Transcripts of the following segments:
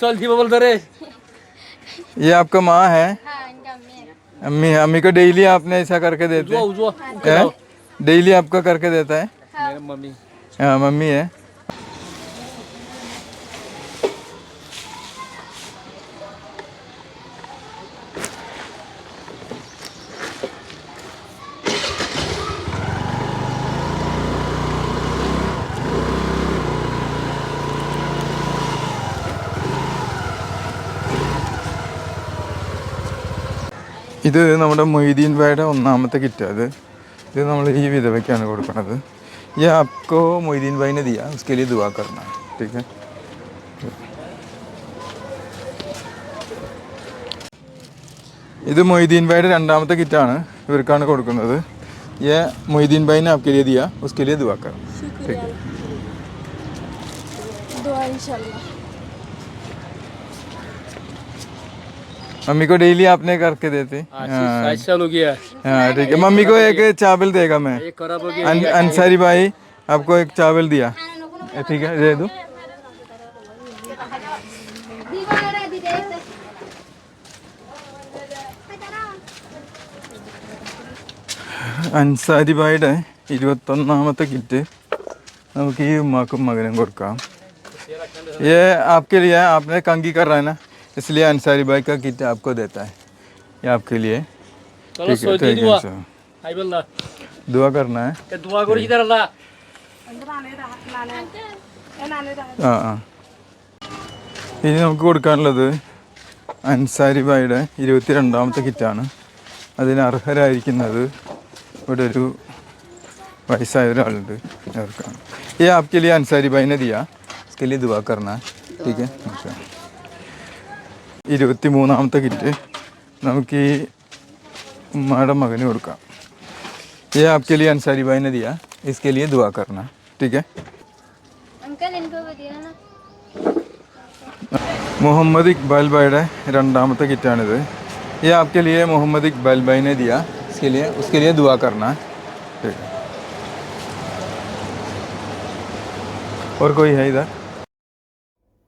चल जी बोल दे रे ये आपका माँ है? हाँ अम्मी है। अम्मी अम्मी को डेली आपने ऐसा करके देते हैं। डेली आपका करके देता है। मेरे मम्मी। हाँ मम्मी है। ഇത് നമ്മുടെ മൊയ്തീൻ ഭായുടെ ഒന്നാമത്തെ കിറ്റ് അത് ഇത് നമ്മൾ ഈ വിധവയ്ക്കാണ് കൊടുക്കുന്നത് ये आपको मोहिदीन भाई ने दिया उसके लिए दुआ करना है ठीक है ഇത് മൊയ്തീൻ ഭായിയുടെ രണ്ടാമത്തെ കിറ്റാണ് ഇവർക്കാണ് കൊടുക്കുന്നത് ये मोहिदीन भाई ने आपके लिए दिया उसके लिए दुआ करना ठीक है दुआ मम्मी को डेली आपने करके देते आज आज साल हो गया हाँ ठीक है मम्मी को एक चावल देगा मैं ये खराब हो गया अन, अंसारी भाई आपको एक चावल दिया ठीक है दे दो दीवार दी देख അൻസാരി ഭായിയുടെ ഇരുപത്തൊന്നാമത്തെ കിറ്റ് നമുക്ക് ഈ ഉമ്മാക്കും മകനും കൊടുക്കാം ये आपके लिए है, आपने कंगी कर रहा है ना इसलिए अंसारी भाई का किट आपको देता है ये आपके लिए चलो ठीक सो है दी ठीक दुआ है सर। आई बोला दुआ करना है के दुआ करो इधर अल्लाह ആ ആ ഇനി നമുക്ക് കൊടുക്കാനുള്ളത് അൻസാരി ഭായിയുടെ ഇരുപത്തി രണ്ടാമത്തെ കിറ്റാണ് അതിന് അർഹരായിരിക്കുന്നത് ഇവിടെ ഒരു വയസ്സായ ഒരാളുണ്ട് അവർക്കാണ് ये आपके लिए अंसारी भाई ने दिया इसके लिए दुआ करना है ठीक है अच्छा ഇരുപത്തി മൂന്നാമത്തെ കിറ്റ് നമുക്ക് ഈ ഉമ്മയുടെ മകന് കൊടുക്കാം ये आपके लिए अंसारी भाई ने दिया इसके लिए दुआ करना ठीक है अंकल इनको भी दिया ना മുഹമ്മദ് ഇക്ബാൽ ഭായിയുടെ രണ്ടാമത്തെ കിറ്റാണിത് ये आपके लिए मोहम्मद इकबाल भाई ने दिया इसके लिए उसके लिए दुआ करना ठीक है और कोई है इधर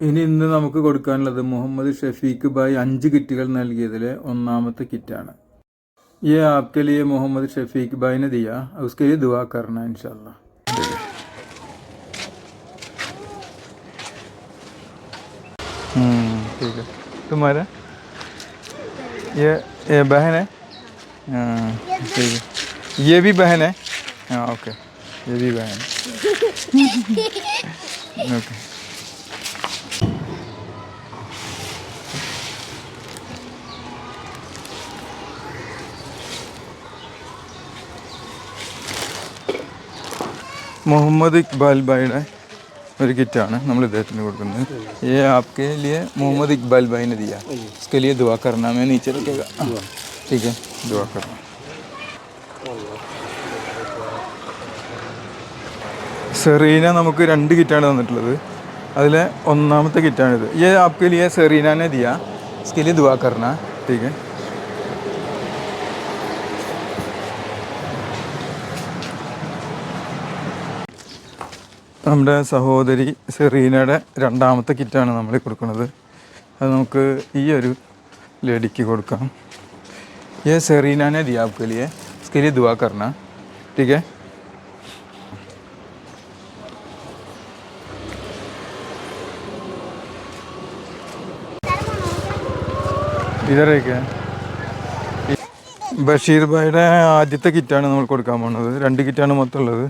ഇനി ഇന്ന് നമുക്ക് കൊടുക്കാനുള്ളത് മുഹമ്മദ് ഷഫീഖ് ഭായ് അഞ്ച് കിറ്റുകൾ നൽകിയതിലെ ഒന്നാമത്തെ കിറ്റാണ് ये आपके लिए मोहम्मद शफीक भाई ने दिया उसके लिए दुआ करना इंशाल्लाह ठीक है हम्म, ठीक है तुम्हारा ये ये बहन है हाँ ठीक है ये भी बहन है हाँ ओके ये भी बहन है ओके മുഹമ്മദ് ഇക്ബാൽ ഭായിയുടെ ഒരു കിറ്റാണ് നമ്മൾ ഇദ്ദേഹത്തിന് കൊടുക്കുന്നത് ये आपके लिए मोहम्मद इकबाल भाई ने दिया उसके लिए दुआ करना मैं नीचे रखेगा ठीक है दुआ करना സെറീന നമുക്ക് രണ്ട് കിറ്റാണ് തന്നിട്ടുള്ളത് അതിലെ ഒന്നാമത്തെ കിറ്റാണിത് ये आपके लिए സെറീന ने दिया इसके लिए दुआ करना ठीक है നമ്മുടെ സഹോദരി സെറീനയുടെ രണ്ടാമത്തെ കിറ്റാണ് നമ്മൾ കൊടുക്കുന്നത് അത് നമുക്ക് ഈ ഒരു ലേഡിക്ക് കൊടുക്കാം ये सेरीना ने दिया आपके लिए इसके लिए दुआ करना ठीक है ഇതരൊക്കെ ബഷീർ ഭായിയുടെ ആദ്യത്തെ കിറ്റാണ് നമ്മൾ കൊടുക്കാൻ പോകുന്നത് രണ്ട് കിറ്റാണ് മൊത്തം ഉള്ളത്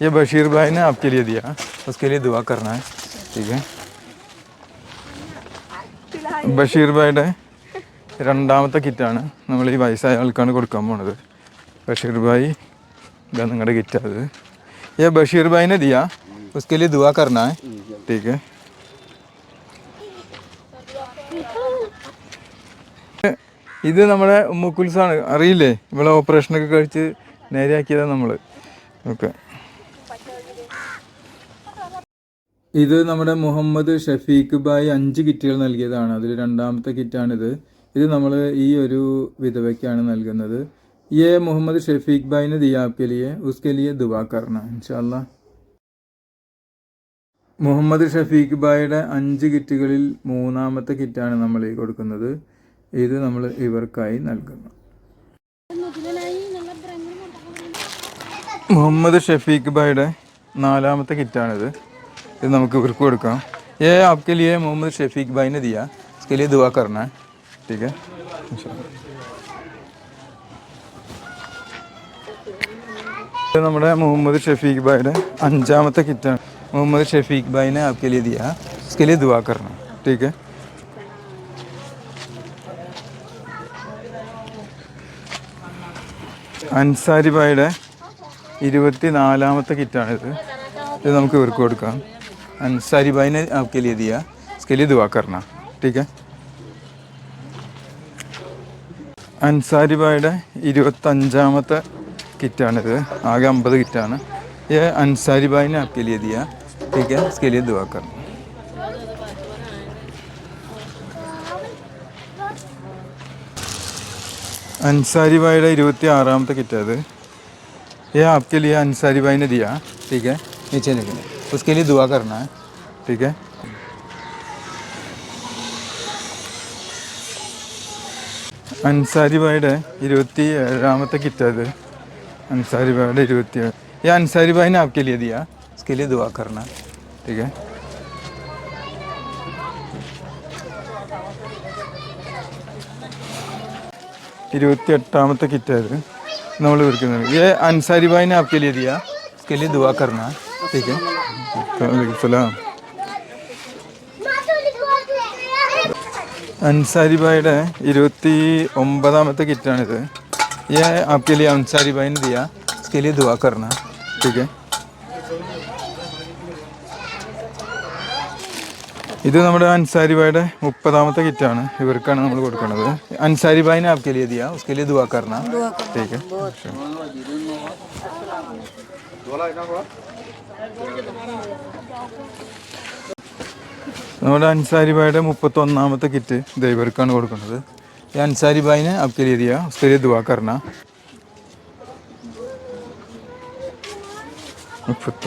ये बशीर भाई ने आपके लिए दिया उसके लिए दुआ करना है ठीक है ബഷീർ ഭായിയുടെ രണ്ടാമത്തെ കിറ്റാണ് നമ്മൾ ഈ വയസ്സായ ആൾക്കാണ് കൊടുക്കാൻ പോണത് ബഷീർ ഭായി ഇതാ നിങ്ങളുടെ കിറ്റ് അത് ये बशीर भाई ने दिया उसके लिए दुआ करना है ठीक है ഇത് നമ്മുടെ മുക്കുൽസാണ് അറിയില്ലേ ഇവിടെ ഓപ്പറേഷനൊക്കെ കഴിച്ച് നേരെയാക്കിയതാണ് നമ്മൾ ഓക്കെ ഇത് നമ്മുടെ മുഹമ്മദ് ഷഫീഖ് ഭായ് അഞ്ച് കിറ്റുകൾ നൽകിയതാണ് അതിൽ രണ്ടാമത്തെ കിറ്റാണിത് ഇത് നമ്മൾ ഈ ഒരു വിധവയ്ക്കാണ് നൽകുന്നത് ये मोहम्मद शफीक भाई ने दिया आपके लिए उसके लिए दुआ करना इंशाल्लाह മുഹമ്മദ് ഷഫീഖ് ബായുടെ അഞ്ച് കിറ്റുകളിൽ മൂന്നാമത്തെ കിറ്റാണ് നമ്മൾ ഈ കൊടുക്കുന്നത് ഇത് നമ്മൾ ഇവർക്കായി നൽകുന്നു മുഹമ്മദ് ഷഫീഖ് ഭായിയുടെ നാലാമത്തെ കിറ്റാണിത് ഇത് നമുക്ക് ഇവർക്ക് കൊടുക്കാം ये आपके लिए मोहम्मद शफीक भाई ने दिया इसके लिए दुआ करना है ठीक है इंशाल्लाह। ഇത് നമ്മുടെ മുഹമ്മദ് ഷഫീഖ് ഭായിയുടെ അഞ്ചാമത്തെ കിറ്റാണ് മുഹമ്മദ് ഷഫീഖ് भाई ने आपके लिए दिया इसके लिए दुआ करना ठीक है അൻസാരി ഭായിയുടെ ഇരുപത്തി നാലാമത്തെ കിറ്റാണിത് ഇത് നമുക്ക് ഇവർക്ക് കൊടുക്കാം अंसारी भाई ने आपके लिए दिया इसके लिए दुआ करना ठीक है അൻസാരി ഭായിയുടെ ഇരുപത്തഞ്ചാമത്തെ കിറ്റാണിത് ആകെ അമ്പത് കിറ്റാണ് ये अंसारी भाई ने आपके लिए दिया ठीक है इसके लिए दुआ करना अंसारी भाई का ഇരുപത്തി ആറാമത്തെ കിറ്റാത് ये आपके लिए अंसारी भाई ने दिया ठीक है नीचे निकले उसके लिए दुआ करना है ठीक है അൻസാരി ഭായിയുടെ ഇരുപത്തി ഏഴാമത്തെ കിറ്റ് അത് അൻസാരി ഭായിയുടെ ഇരുപത്തി ഏഴ് ये अंसारी भाई ने आपके लिए दिया इसके लिए दुआ करना ठीक है ഇരുപത്തി എട്ടാമത്തെ കിറ്റ് അത് നമ്മൾ വിൽക്കുന്നത് ये अंसारी भाई ने आपके लिए दिया इसके लिए दुआ करना ठीक है वालेकुम सलाम അൻസാരി ഭായിയുടെ ഇരുപത്തി ഒമ്പതാമത്തെ കിറ്റാണിത് ये आपके लिए अंसारी भाई ने दिया इसके लिए दुआ करना ठीक है ഇത് നമ്മുടെ അൻസാരി ഭായിയുടെ മുപ്പതാമത്തെ കിറ്റാണ് ഇവർക്കാണ് നമ്മൾ കൊടുക്കുന്നത് അൻസാരി ഭായിനെ आपके लिए दिया उसके लिए दुआ करना ठीक है നമ്മുടെ അൻസാരി ബായുടെ മുപ്പത്തൊന്നാമത്തെ കിറ്റ് ദൈവർക്കാണ് കൊടുക്കുന്നത്. ഈ അൻസാരി ബായിനെ അബ്കരീതിയ ഉസ്തരി ദുവാക്കറിന മുപ്പത്തൊന്ന്